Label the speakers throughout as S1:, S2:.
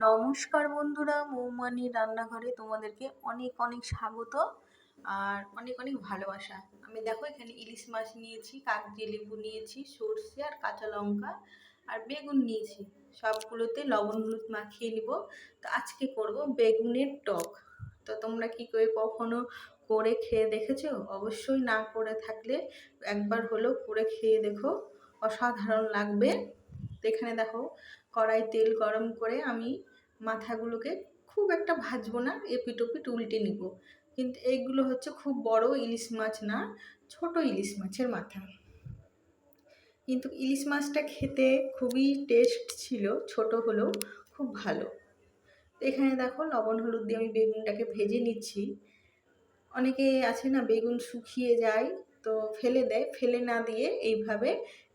S1: নমস্কার বন্ধুরা, মৌমানি রান্নাঘরে তোমাদেরকে অনেক অনেক স্বাগত আর অনেক অনেক ভালোবাসা। আমি দেখো এখানে ইলিশ মাছ নিয়েছি কাগজি লেবু নিয়েছি, সর্ষে আর কাঁচা লঙ্কা আর বেগুন নিয়েছি। সবগুলোতে লবণ হলুদ মাখিয়ে নিব। তো আজকে করব বেগুনের টক। তো তোমরা কি করে কখনো করে খেয়ে দেখেছ? অবশ্যই না করে থাকলে একবার হলেও করে খেয়ে দেখো। অসাধারণ লাগবে। তো এখানে দেখো কড়াই তেল গরম করে আমি মাথাগুলোকে খুব একটা ভাজবো না এপিট ওপিট উল্টে নিব। কিন্তু এইগুলো হচ্ছে খুব বড় ইলিশ মাছ না, ছোট ইলিশ মাছের মাথা। কিন্তু ইলিশ মাছটা খেতে খুবই টেস্ট ছিল, ছোট হলেও খুব ভালো। এখানে দেখো লবণ হলুদ দিয়ে আমি বেগুনটাকে ভেজে নিচ্ছি। অনেকে আছে না, বেগুন শুকিয়ে যায়, তো ফেলে দেয়। ফেলে না দিয়ে এইভাবে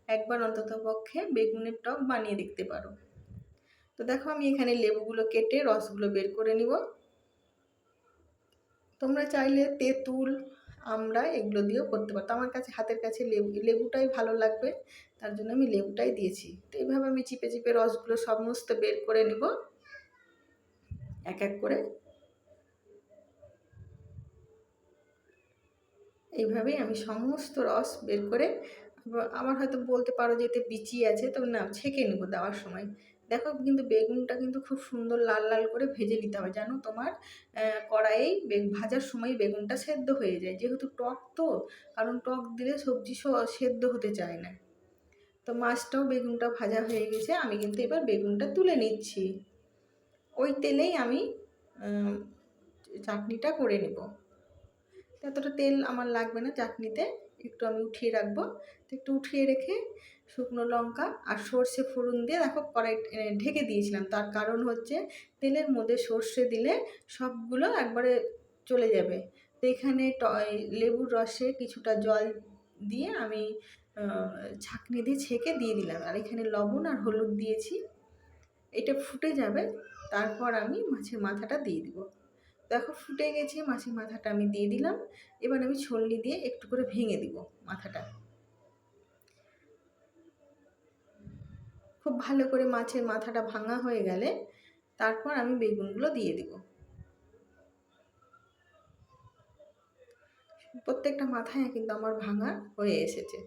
S1: একবার অন্তত পক্ষে বেগুনের টক বানিয়ে দেখতে পারো। তো দেখো আমি এখানে লেবুগুলো কেটে রসগুলো বের করে নিব। তোমরা চাইলে তেঁতুল আমরা এগুলো দিয়েও করতে পারতো আমার কাছে হাতের কাছে লেবু, লেবুটাই ভালো লাগবে, তার জন্য আমি লেবুটাই দিয়েছি। তো এইভাবে আমি চিপে চিপে রসগুলো সমস্ত বের করে নিব। এক এক করে। এইভাবেই আমি সমস্ত রস বের করে আমার হয়তো বলতে পারো যে এতে বিচি আছে, তো না ছেঁকে নেব দেওয়ার সময়। দেখো কিন্তু বেগুনটা কিন্তু খুব সুন্দর লাল লাল করে ভেজে নিতে হবে। জানো তোমার কড়াইয়ে ভাজার সময় বেগুনটা সেদ্ধ হয়ে যায়। যেহেতু টক তো, কারণ টক দিলে সবজি সেদ্ধ হতে চায় না। তো মাছটাও বেগুনটা ভাজা হয়ে গেছে। আমি কিন্তু এবার বেগুনটা তুলে নিচ্ছি। ওই তেলেই আমি চাটনিটা করে নেব। এতটা তেল আমার লাগবে না চাটনিতে। একটু আমি উঠিয়ে রাখব। তো একটু উঠিয়ে রেখে শুকনো লঙ্কা আর সর্ষে ফোড়ন দিয়ে দেখো কড়াই ঢেকে দিয়েছিলাম। তার কারণ হচ্ছে তেলের মধ্যে সর্ষে দিলে সবগুলো একবারে চলে যাবে। তো এখানে লেবুর রসে কিছুটা জল দিয়ে আমি ছাঁকনি দিয়ে ছেঁকে দিয়ে দিলাম। আর এখানে লবণ আর হলুদ দিয়েছি। এটা ফুটে যাবে। তারপর আমি মাছের মাথাটা দিয়ে দিব। দেখো ফুটে গেছে মাছের মাথাটা আমি দিয়ে দিলাম। এবার আমি ছলনি দিয়ে একটু করে ভেঙে দিব মাথাটা। খুব ভালো করে মাছের মাথাটা ভাঙা হয়ে গেলে তারপর আমি বেগুনগুলো দিয়ে দিব। প্রত্যেকটা মাথায় কিন্তু আমার ভাঙা হয়ে এসেছে।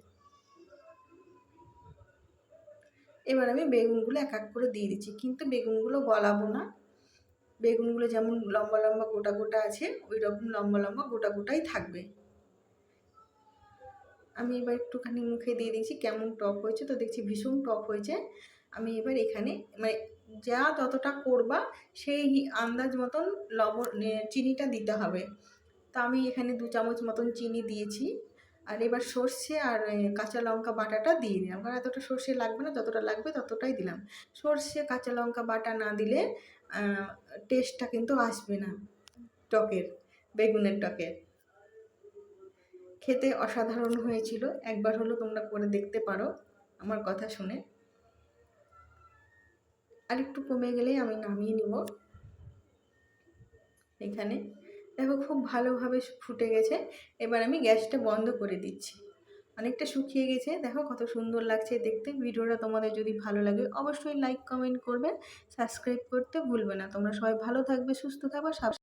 S1: এবার আমি বেগুনগুলো এক এক করে দিয়ে দিচ্ছি, কিন্তু বেগুনগুলো গলাবো না। বেগুনগুলো যেমন লম্বা লম্বা গোটা গোটা আছে ওই রকম লম্বা লম্বা গোটা গোটাই থাকবে। আমি এবার একটুখানি মুখে দিয়ে দিয়েছি, কেমন টক হয়েছে তো দেখছি ভীষণ টক হয়েছে। আমি এবার এখানে মানে যা যতটা করবা সেই আন্দাজ মতন লবণ চিনিটা দিতে হবে। তা আমি এখানে দু চামচ মতন চিনি দিয়েছি। আর এবার সর্ষে আর কাঁচা লঙ্কা বাটাটা দিয়ে দিলাম। কারণ এতটা সর্ষে লাগবে না, যতটা লাগবে ততটাই দিলাম। সর্ষে, কাঁচা লঙ্কা বাটা না দিলে টেস্টটা কিন্তু আসবে না টকের, বেগুনের টকের। খেতে অসাধারণ হয়েছিল। একবার হলো তোমরা করে দেখতে পারো আমার কথা শুনে। আর একটু কমে গেলেই আমি নামিয়ে নিব। এখানে দেখো খুব ভালোভাবে ফুটে গেছে। এবার আমি গ্যাসটা বন্ধ করে দিচ্ছি। অনেকটা শুকিয়ে গেছে। দেখো কত সুন্দর লাগছে দেখতে। ভিডিওটা তোমাদের যদি ভালো লাগে অবশ্যই লাইক কমেন্ট করবে। সাবস্ক্রাইব করতে ভুলবে না। তোমরা সবাই ভালো থাকবে, সুস্থ থাকবে